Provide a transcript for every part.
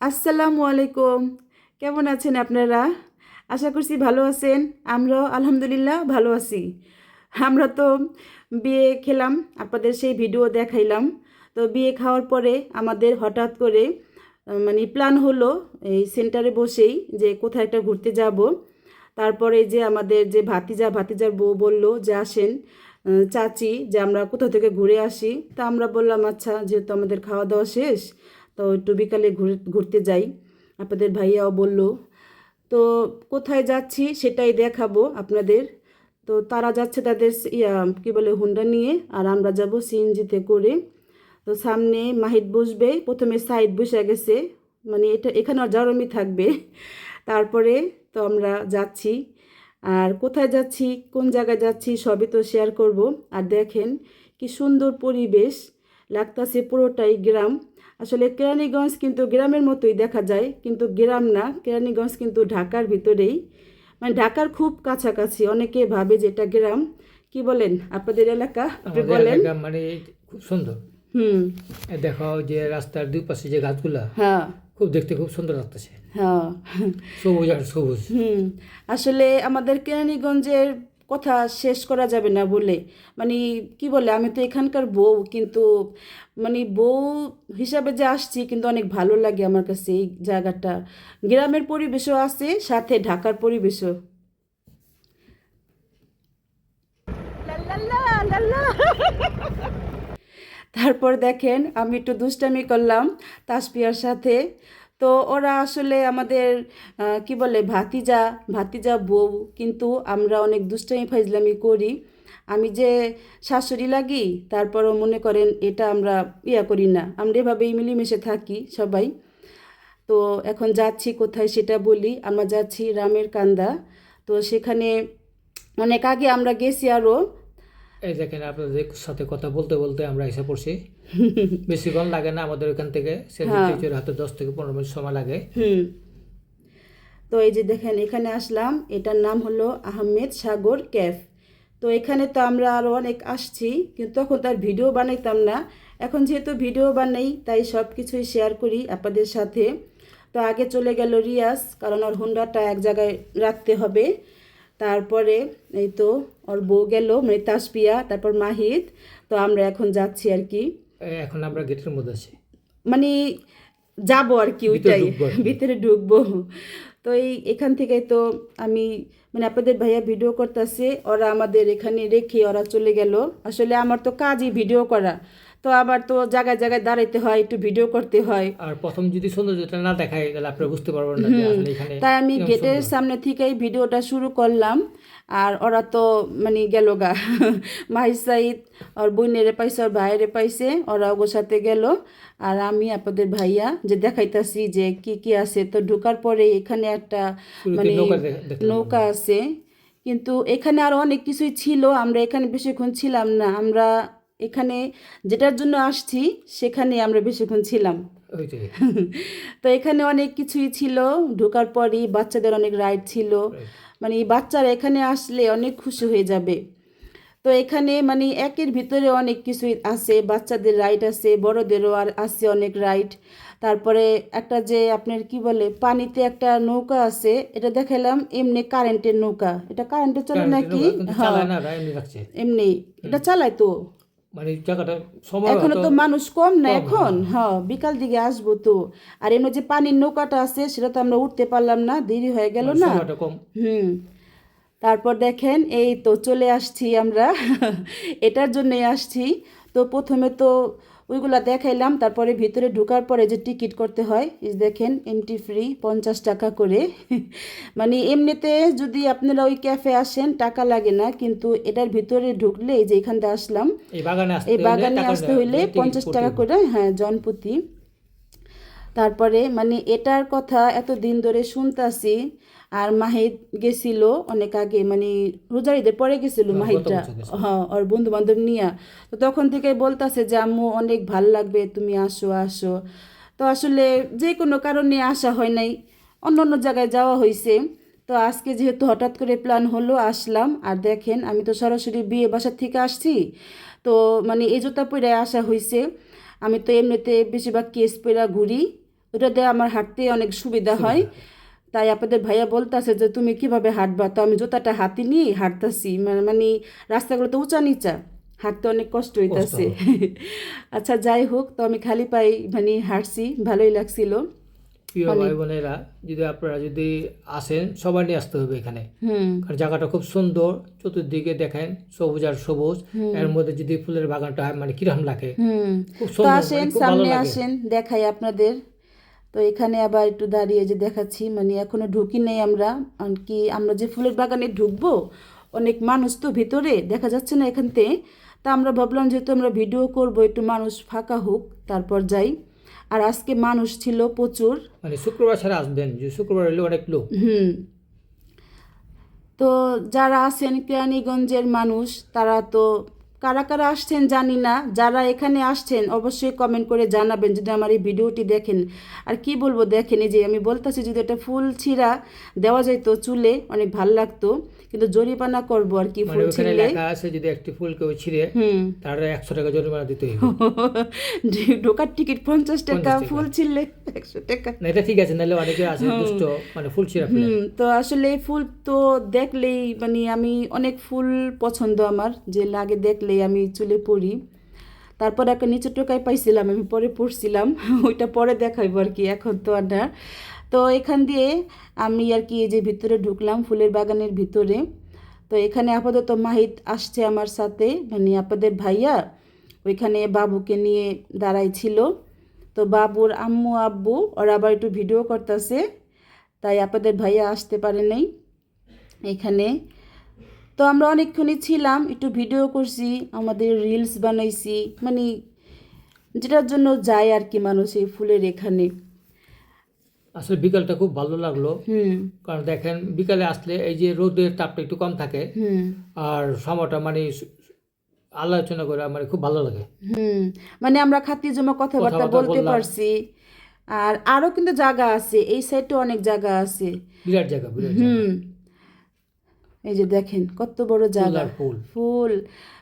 আসসালামু আলাইকুম। কেমন আছেন আপনারা? আশা করছি ভালো আছেন। আমরাও আলহামদুলিল্লাহ ভালো আছি। আমরা তো বিয়ে খেলাম, আপনাদের সেই ভিডিও দেখাইলাম। তো বিয়ে খাওয়ার পরে আমাদের হঠাৎ করে মানে প্ল্যান হলো এই সেন্টারে বসেই যে কোথায় একটা ঘুরতে যাব। তারপরে যে আমাদের যে ভাতিজা, ভাতিজার বউ বলল যে আসেন চাচি যে আমরা কোথা থেকে ঘুরে আসি। তা আমরা বললাম আচ্ছা যেহেতু আমাদের খাওয়া দাওয়া শেষ তো একটু বিকালে ঘুরে, ঘুরতে যাই। আপনাদের ভাইয়াও বলল, তো কোথায় যাচ্ছি সেটাই দেখাবো আপনাদের। তো তারা যাচ্ছে তাদের ইয়া, কী বলে, হুন্ডা নিয়ে, আর আমরা যাব সিএনজিতে করে। তো সামনে মাহিদ বসবে, প্রথমে সাইড বসে গেছে। মানে এটা, এখানে জারমি থাকবে। তারপরে তো আমরা যাচ্ছি। আর কোথায় যাচ্ছি, কোন জায়গায় যাচ্ছি সবই তো শেয়ার করব। আর দেখেন কি সুন্দর পরিবেশ, লাগতাছে পুরোটাই গ্রাম। আসলে কেরানীগঞ্জ কিন্তু গ্রামের মতোই দেখা যায় কিন্তু গ্রাম না কেরানীগঞ্জ কিন্তু ঢাকার ভিতরেই। মানে ঢাকার খুব কাছাকাছি অনেকে ভাবে যে এটা গ্রাম। কি বলেন আপনাদের এলাকা? আপনি বলেন। মানে খুব সুন্দর। হুম। দেখো যে রাস্তার দুই পাশে যে গাছগুলা হ্যাঁ। খুব দেখতে খুব সুন্দর লাগতেছে। হ্যাঁ। সবুজ আর সবুজ। হুম। আসলে আমাদের কেরানীগঞ্জের কথা শেষ করা যাবে না বলে। মানে কি বলে, আমি তো এখানকার বউ, কিন্তু মানে বউ হিসাবে যে আসছি কিন্তু অনেক ভালো লাগে আমার কাছে এই জায়গাটা। গ্রামের পরিবেশও আছে, সাথে ঢাকার পরিবেশও। তারপর দেখেন, আমি একটু দুষ্টামি করলাম তাসপিয়ার সাথে। তো ওরা আসলে আমাদের কি বলে, ভাতিজা ভাতিজা বউ। কিন্তু আমরা অনেক দুষ্টামি, ফাইজলামি করি। আমি যে শাশুড়ি লাগি, তারপরও মনে করেন এটা আমরা ইয়া করি না। আমরা এভাবেই মিলেমিশে থাকি সবাই। তো এখন যাচ্ছি কোথায় সেটা বলি। আমরা যাচ্ছি রামের কান্দা। তো সেখানে অনেক আগে আমরা গেছি আরও। এই দেখেন আপনাদের সাথে কথা বলতে বলতে আমরা এসে পড়ছি। বেশিক্ষণ লাগে না আমাদের এখান থেকে। সেন্টার হাতে দশ থেকে পনেরো মিনিট সময় লাগে। হুম। তো এই যে দেখেন এখানে আসলাম। এটার নাম হলো আহমেদ সাগর ক্যাফ। তো এখানে তো আমরা আরও অনেক আসছি কিন্তু তখন তার ভিডিও বানাইতাম না। এখন যেহেতু ভিডিও বানাই তাই সব কিছুই শেয়ার করি আপনাদের সাথে। তো আগে চলে গেল রিয়াজ কারণ ওর হুন্ডাটা এক জায়গায় রাখতে হবে। তারপরে এই তো ওর বউ গেল মানে তাসপিয়া তারপর মাহিদ তো আমরা এখন যাচ্ছি আর কি। এখন আমরা গেটের মধ্যে আছি। মানে যাব আর কি ওইটাই। ভিতরে ঢুকবো। তো এই এখান থেকে তো আমি মানে আপনাদের ভাইয়া ভিডিও করতেছে ওরা আমাদের এখানে রেখে ওরা চলে গেল। আসলে আমার তো কাজই ভিডিও করা। তো আবার তো জায়গায় জায়গায় দাঁড়াইতে হয় একটু ভিডিও করতে হয়। আর প্রথম যদি সৌন্দর্যটা না দেখায় তাহলে আপনারা বুঝতে পারবেন না যে এখানে তাই আমি গেটের সামনে থেকেই ভিডিওটা শুরু করলাম। আর ওরা তো মানে গেল গা। মাহির সাইদ ওর বোনেরে পাইছে ওর ভাইয়েরে পাইছে ওরা ওগোর সাথে গেল। আর আমি আপনাদের ভাইয়া যে দেখাইতাছি যে কি কি আছে তো ঢোকার পরে এখানে একটা মানে নৌকা আছে। কিন্তু এখানে আরও অনেক কিছুই ছিল আমরা এখানে বেশিক্ষণ ছিলাম না। আমরা এখানে যেটার জন্য আসছি সেখানে আমরা বেশিক্ষণ ছিলাম। তো এখানে অনেক কিছুই ছিল ঢোকার পরই বাচ্চাদের অনেক রাইড ছিল। মানে এই বাচ্চারা এখানে আসলে অনেক খুশি হয়ে যাবে। তো এখানে মানে একের ভিতরে অনেক কিছুই আছে বাচ্চাদের রাইড আছে বড়দেরও আর আছে অনেক রাইড তারপরে একটা যে আপনার কি বলে পানিতে একটা নৌকা আছে এটা দেখালাম এমনি কারেন্টের নৌকা। এটা কারেন্টে চলে নাকি? হ্যাঁ। এমনি। এটা চালায় তো। মানে জায়গাটা সময় এখন তো মানুষ কম না এখন। হ্যাঁ বিকাল দিকে আসব তো। আর এমনি যে পানির নৌকাটা আছে সেটা তো আমরা উঠতে পারলাম না দেরি হয়ে গেল না। কম। হুম। তারপর দেখেন এই তো চলে আসছি আমরা। এটার জন্যই আসছি। তো প্রথমে তো ওইগুলা দেখাইলাম তারপরে ভিতরে ঢোকার পরে যে টিকিট করতে হয় দেখেন এন্ট্রি ফ্রি পঞ্চাশ টাকা করে। মানে এমনিতে যদি আপনারা ওই ক্যাফে আসেন টাকা লাগে না কিন্তু এটার ভিতরে ঢুকলে এই যে এখান থেকে আসলাম এই বাগানে আসতে হইলে পঞ্চাশ টাকা করে হ্যাঁ জনপ্রতি। তারপরে মানে এটার কথা এত দিন ধরে শুনতাছি আর মাহিদ গেছিল অনেক আগে মানে রোজারিদের পরে গেছিল হ্যাঁ, মাহিদটা। হ্যাঁ ওর বন্ধু বান্ধব নিয়ে। তো তখন থেকে বলতাছে যে আম্মু অনেক ভালো লাগবে তুমি আসো আসো। তো আসলে যে কোনো কারণে আসা হয় নাই। অন্য অন্য জায়গায় যাওয়া হয়েছে তো আজকে যেহেতু হঠাৎ করে প্ল্যান হলো আসলাম। আর দেখেন আমি তো সরাসরি বিয়ে বাসার থেকে আসছি। তো মানে এই জুতা পরে আসা হয়েছে আমি তো এমনিতে বেশিরভাগ কেস পরা ঘুরি। ওটাতে আমার হাঁটতে অনেক সুবিধা হয়। তাই আপনাদের ভাইয়া বলতেছে যে তুমি কীভাবে হাঁটবা? তো আমি জুতাটা হাতে নিয়ে হাঁটতাছি। মানে মানে রাস্তাগুলো তো উঁচা নিচা হাঁটতে অনেক কষ্ট হইতাছে। আচ্ছা যাই হোক তো আমি খালি পাই মানে হাঁটছি ভালোই লাগছিল। প্রিয় ভাই বোনেরা যদি আপনারা যদি আসেন সবাই নিয়ে আসতে হবে এখানে। হুম। কারণ জায়গাটা খুব সুন্দর চতুর্দিকে দেখেন সবুজ আর সবুজ। এর মধ্যে যদি ফুলের বাগানটা হয় মানে কীরকম লাগে। খুব সুন্দর আসেন মানে ভালো সামনে আসেন দেখাই আপনাদের। তো এখানে আবার একটু দাঁড়িয়ে যে দেখাচ্ছি মানে এখনও ঢুকি নেই আমরা। কি আমরা যে ফুলের বাগানে ঢুকবো অনেক মানুষ তো ভিতরে দেখা যাচ্ছে না এখানতে। তা আমরা ভাবলাম যেহেতু আমরা ভিডিও করব একটু মানুষ ফাঁকা হোক তারপর যাই। আর আজকে মানুষ ছিল প্রচুর। মানে শুক্রবার ছাড়া আসবেন যে শুক্রবার হলে অনেক লোক। হুম। তো যারা আছেন কেরানীগঞ্জের মানুষ তারা তো কারা কারা আসছেন জানি না যারা এখানে আসছেন অবশ্যই কমেন্ট করে জানাবেন যদি আমার এই ভিডিওটি দেখেন। আর কি বলব দেখেন এই যে আমি বলতেছি যদি একটা ফুল ছিঁড়া দেওয়া যেত চুলে অনেক ভালো লাগতো। কিন্তু জরিমানা করব আর কি মানে ফুল ছিঁড়লে। লেখা আছে যদি একটি ফুল কেউ ছিঁড়ে হুম। তার একশো টাকা জরিমানা দিতে হবে ঢোকার টিকিট পঞ্চাশ টাকা। ফুল ছিঁড়লে একশো টাকা। না এটা ঠিক আছে নাহলে অনেকে আছে দুষ্ট মানে ফুল ছিঁড়া হুম তো আসলে ফুল তো দেখলেই মানে আমি অনেক ফুল পছন্দ আমার যে লাগে দেখলেই আমি চুলে পড়ি। তারপর একটা নিচে টোকায় পাইছিলাম, আমি পরে পড়ছিলাম, ওইটা পরে দেখাইবো আর কি, এখন তো আর না। তো এখান দিয়ে আমি আর কি এই যে ভিতরে ঢুকলাম, ফুলের বাগানের ভিতরে। তো এখানে আপাতত মাহিত আসছে আমার সাথে মানে আপনাদের ভাইয়া, ওইখানে বাবুকে নিয়ে দাঁড়াই ছিল। তো বাবুর আম্মু, আব্বু, ওরা আবার একটু ভিডিও করতেছে, তাই আপনাদের ভাইয়া আসতে পারে নাই এখানে। তো আমরা অনেকক্ষণই ছিলাম একটু ভিডিও করছি আমাদের রিলস বানাইছি মানে যেটার জন্য যায় আর কি মানুষ এই ফুলের এখানে। আসলে বিকালটা খুব ভালো লাগল। কারণ দেখেন বিকালে আসলে এই যে রোদের তাপটা একটু কম থাকে আর সময়টা মানে আলোচনা করে মানে খুব ভালো লাগে। হুম। মানে আমরা খাতি জমা কথাবার্তা বলতে পারছি। আর আরও কিন্তু জায়গা আছে এই সাইডে অনেক জায়গা আছে। বিরাট জায়গা বিরাট জায়গা। হুম। এই যে দেখেন কত বড় জায়গা। ফুল। ফুল।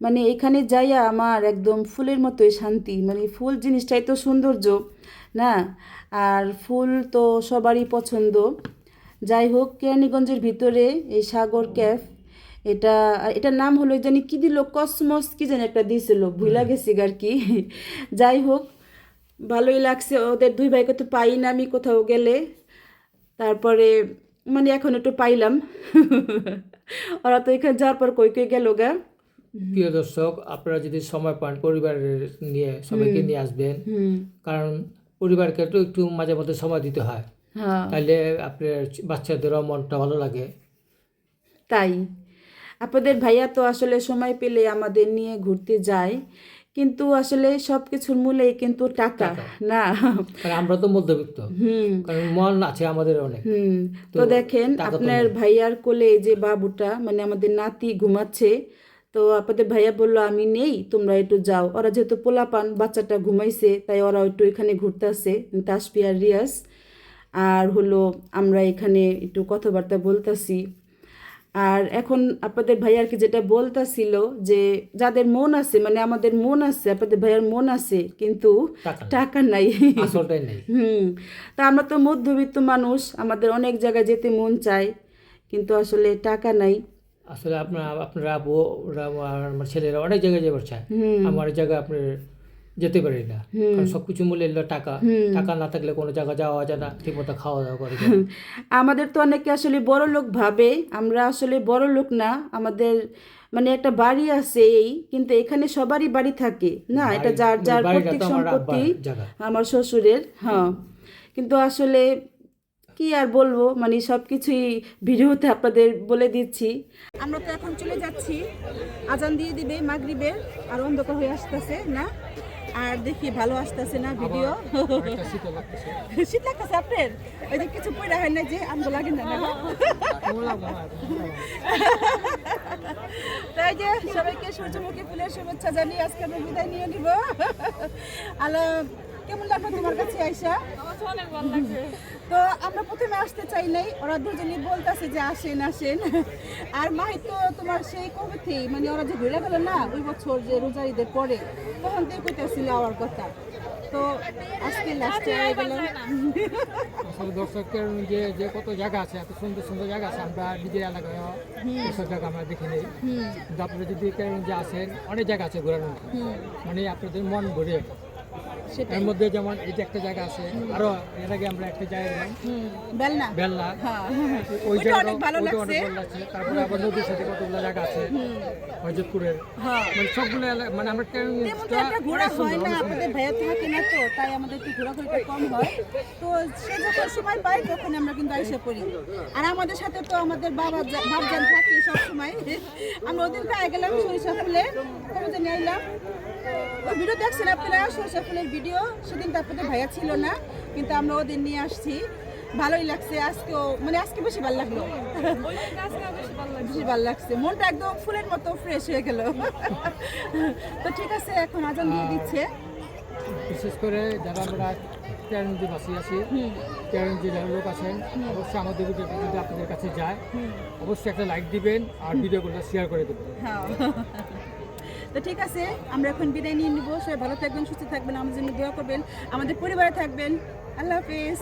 মানে এখানে যাইয়া আমার একদম ফুলের মতোই শান্তি। মানে ফুল জিনিসটাই তো সৌন্দর্য না? আর ফুল তো সবারই পছন্দ। যাই হোক কেরানীগঞ্জের ভিতরে এই সাগর ক্যাফ এটা এটার নাম হলো জানি কি দিল? কসমস কি জানি একটা দিয়েছিল। ভুলা গেছি আর কি। যাই হোক ভালোই লাগছে। ওদের দুই ভাইকে তো পাই না আমি কোথাও গেলে। তারপরে মানে এখন একটু পাইলাম। ওরা তো এখানে যাওয়ার পর কই কই গেল গা। প্রিয় দর্শক আপনারা যদি সময় পান পরিবারের নিয়ে সবাইকে নিয়ে আসবেন। কারণ পরিবারকে তো একটু মাঝে মধ্যে সময় দিতে হয়। হ্যাঁ। তাহলে আপনার বাচ্চাদেরও মনটা ভালো লাগে। তাই। আপনাদের ভাইয়া তো আসলে সময় পেলে আমাদের নিয়ে ঘুরতে যায়। কিন্তু আসলে সব কিছুর মূলেই কিন্তু টাকা। না। আমরা তো মধ্যবিত্ত। হুম। কারণ মন আছে আমাদের অনেক। হুম। তো দেখেন আপনার ভাইয়ার কোলে এই যে বাবুটা মানে আমাদের নাতি ঘুমাচ্ছে তো আপনাদের ভাইয়া বলল আমি নেই তোমরা একটু যাও। ওরা যেহেতু পোলাপান বাচ্চাটা ঘুমাইছে তাই ওরা একটু এখানে ঘুরতে আসে তাসপি আর রিয়াজ। আর হলো আমরা এখানে একটু কথাবার্তা বলতাছি। আর এখন আপনাদের ভাইয়ারকে যেটা বলতাছিল যে যাদের মন আছে মানে আমাদের মন আছে আপনাদের ভাইয়ার মন আছে কিন্তু টাকা নেই। হুম। তা আমরা তো মধ্যবিত্ত মানুষ আমাদের অনেক জায়গায় যেতে মন চায় কিন্তু আসলে টাকা নাই। আসলে আপনার আপনারা আবু আমার ছেলেরা অনেক জায়গায় যাবার চায়। আমার জায়গায় আপনি যেতে পারি না। কারণ সবকিছু মূল্য এলো টাকা। টাকা না থাকলে কোনো জায়গা যাওয়া যায় না ঠিকমতো খাওয়া দাওয়া করে আমাদের তো অনেকে আসলে বড় লোক ভাবে আমরা আসলে বড় লোক না আমাদের মানে একটা বাড়ি আছে এই কিন্তু এখানে সবারই বাড়ি থাকে না? এটা যার যার প্রত্যেক সম্পত্তি আমার শ্বশুরের হ্যাঁ। কিন্তু আসলে কি আর বলব মানে সব কিছুই ভিডিওতে আপনাদের বলে দিচ্ছি। আমরা তো এখন চলে যাচ্ছি। আজান দিয়ে দিবে মাগরিবের আর অন্ধকার হয়ে আসতেছে না? আর দেখি ভালো আসতেছে না ভিডিও। শীত লাগতেছে। আপনার? ওই যে কিছু পয়লা হয় না যে আমগো লাগে না না তাই যে সবাইকে সূর্যমুখী ফুলের শুভেচ্ছা জানিয়ে আজকে আমি বিদায় নিয়ে নিব। আলো কেমন লাগল তোমার কাছে আইসা? তো আমরা প্রথমে আসতে চাই নাই ওরা দুজনই বলতেছে যে আসেন আসেন। আর মাই তো তোমার সেই কবে মানে ওরা যে ঘুরে গেল না ওই বছর যে রোজা ঈদের পরে তখন থেকে কইতেছিল আমার কথা। তো আজকে লাস্টে হয়ে গেলাম। আসলে দর্শকের যে যে কত জায়গা আছে এত সুন্দর সুন্দর জায়গা আছে আমরা নিজের এলাকায় এসব জায়গা আমরা দেখে নিই। আপনারা যদি যে আসেন অনেক জায়গা আছে ঘোরানোর মানে আপনাদের মন ভরে। এর মধ্যে যেমন যে একটা জায়গা আছে আরও এর আগে আমরা একটা জায়গা গেলাম। হুম বেলনা। হ্যাঁ ওই জায়গাটা অনেক ভালো লাগছে। তারপরে আবার নদীর সাথে কতগুলো জায়গা আছে হজরতপুরের। হ্যাঁ। মানে সবগুলো মানে আমরা একটা ঘোরা হয় না আপনাদের ভাইয়া থাকে না তো তাই আমাদের একটু ঘোরাঘুরিটা কম হয়। তো সে যখন সময় পাই তখন আমরা কিন্তু আইসা পড়ি। আর আমাদের সাথে তো আমাদের বাবা বাপজান থাকে সব সময় আমরা ওদিন পেয়ে গেলাম সরিষা ফুলে আইলাম। ওই ভিডিও দেখছেন আপনারা সরিষা ফুলের ভিডিও সেদিন তো আপনাদের ভাইয়া ছিল না কিন্তু আমরা ওদিন নিয়ে আসছি। ভালোই লাগছে আজকেও মানে আজকে বেশি ভালো লাগল। বেশি ভালো লাগছে। মনটা একদম ফুলের মতো ফ্রেশ হয়ে গেল। তো ঠিক আছে এখন আজান দিয়ে দিচ্ছে। বিশেষ করে যারা আমরা কেরানজি বাসী আছি কেরানজি লোক আছেন অবশ্যই আমাদের যদি আপনাদের কাছে যায় অবশ্যই একটা লাইক দিবেন আর ভিডিওগুলো শেয়ার করে দেবেন। হ্যাঁ। তো ঠিক আছে, আমরা এখন বিদায় নিয়ে নিবো। সবাই ভালো থাকবেন, সুস্থ থাকবেন, আমাদের জন্য দোয়া করবেন। আমাদের পরিবারে থাকবেন। আল্লাহ হাফিজ।